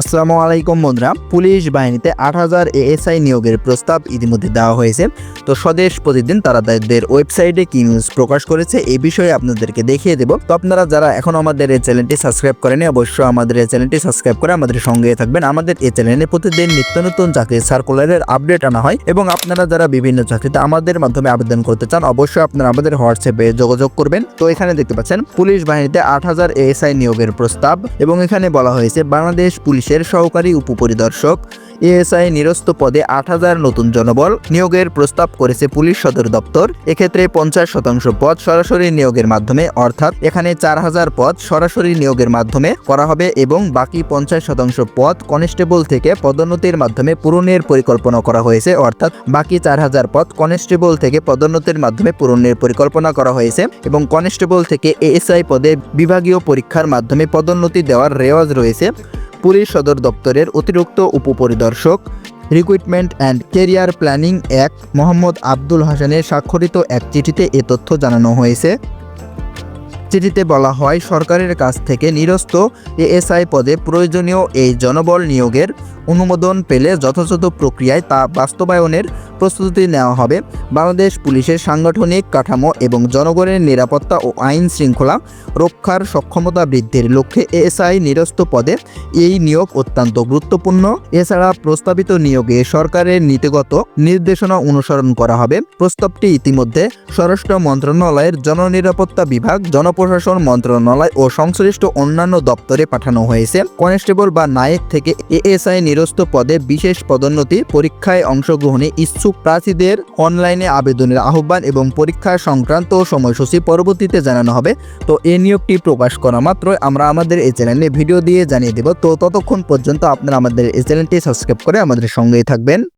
আসসালামু আলাইকুম বন্ধুরা, পুলিশ বাহিনীতে আট হাজার এএসআই নিয়োগের প্রস্তাব ইতিমধ্যে দেওয়া হয়েছে। তো স্বদেশ প্রতিদিন তারা তাদের ওয়েবসাইটে কি নিউজ প্রকাশ করেছে এ বিষয়ে আপনাদেরকে দেখিয়ে দেব। তো আপনারা যারা এখন আমাদের এই চ্যানেলটি সাবস্ক্রাইব করেনি অবশ্যই আমাদের এই চ্যানেলটি সাবস্ক্রাইব করে আমাদের সঙ্গে থাকবেন। আমাদের এই চ্যানেলে প্রতিদিন নিত্য নতুন চাকরির সার্কুলারের আপডেট আনা হয় এবং আপনারা যারা বিভিন্ন চাকরিতে আমাদের মাধ্যমে আবেদন করতে চান, অবশ্যই আপনারা আমাদের হোয়াটসঅ্যাপে যোগাযোগ করবেন। তো এখানে দেখতে পাচ্ছেন, পুলিশ বাহিনীতে আট হাজার এএসআই নিয়োগের প্রস্তাব এবং এখানে বলা হয়েছে, বাংলাদেশ পুলিশের সহকারী উপপরিদর্শক এএসআই নিরস্ত পদে আট হাজার নতুন জনবল নিয়োগের প্রস্তাব করেছে পুলিশ সদর দপ্তর। এক্ষেত্রে পঞ্চাশ শতাংশ পদ সরাসরি নিয়োগের মাধ্যমে, অর্থাৎ এখানে চার হাজার পদ সরাসরি নিয়োগের মাধ্যমে করা হবে এবং বাকি পঞ্চাশ শতাংশ পদ কনস্টেবল থেকে পদোন্নতির মাধ্যমে পূরণের পরিকল্পনা করা হয়েছে, অর্থাৎ বাকি চার হাজার পদ কনস্টেবল থেকে পদোন্নতির মাধ্যমে পূরণের পরিকল্পনা করা হয়েছে এবং কনস্টেবল থেকে এএসআই পদে বিভাগীয় পরীক্ষার মাধ্যমে পদোন্নতি দেওয়ার রেওয়াজ রয়েছে। পুলিশ সদর দপ্তরের অতিরিক্ত উপপরিদর্শক রিক্রুটমেন্ট অ্যান্ড কেরিয়ার প্ল্যানিং এক মোহাম্মদ আব্দুল হাসানের স্বাক্ষরিত এক চিঠিতে এ তথ্য জানানো হয়েছে। চিঠিতে বলা হয়, সরকারের কাছ থেকে নিরস্ত এএসআই পদে প্রয়োজনীয় এই জনবল নিয়োগের অনুমোদন পেলে যথাযথ প্রক্রিয়ায় তা বাস্তবায়নের প্রস্তুতি নেওয়া হবে। বাংলাদেশ পুলিশের সাংগঠনিক কাঠামো এবং জনগণের নিরাপত্তা ও আইন শৃঙ্খলা রক্ষার সক্ষমতা বৃদ্ধির লক্ষ্যে এএসআই নিরস্ত পদে এই নিয়োগ অত্যন্ত গুরুত্বপূর্ণ। এছাড়া প্রস্তাবিত নিয়োগে সরকারের নীতিগত নির্দেশনা অনুসরণ করা হবে। প্রস্তাবটি ইতিমধ্যে স্বরাষ্ট্র মন্ত্রণালয়ের জননিরাপত্তা বিভাগ, জনপ্রশাসন মন্ত্রণালয় ও সংশ্লিষ্ট অন্যান্য দপ্তরে পাঠানো হয়েছে। কনস্টেবল বা নায়েক থেকে এএসআই নিরস্ত পদে বিশেষ পদোন্নতি পরীক্ষায় অংশগ্রহণে ইচ্ছুক প্রার্থীদের অনলাইনে আবেদনের আহ্বান এবং পরীক্ষা সংক্রান্ত সময়সূচি পরবর্তীতে জানানো হবে। তো এই নিয়োগটি প্রকাশ করা মাত্রই আমরা আমাদের এই চ্যানেলে ভিডিও দিয়ে জানিয়ে দেব। তো ততক্ষণ পর্যন্ত আপনারা আমাদের এই চ্যানেলটি সাবস্ক্রাইব করে আমাদের সঙ্গেই থাকবেন।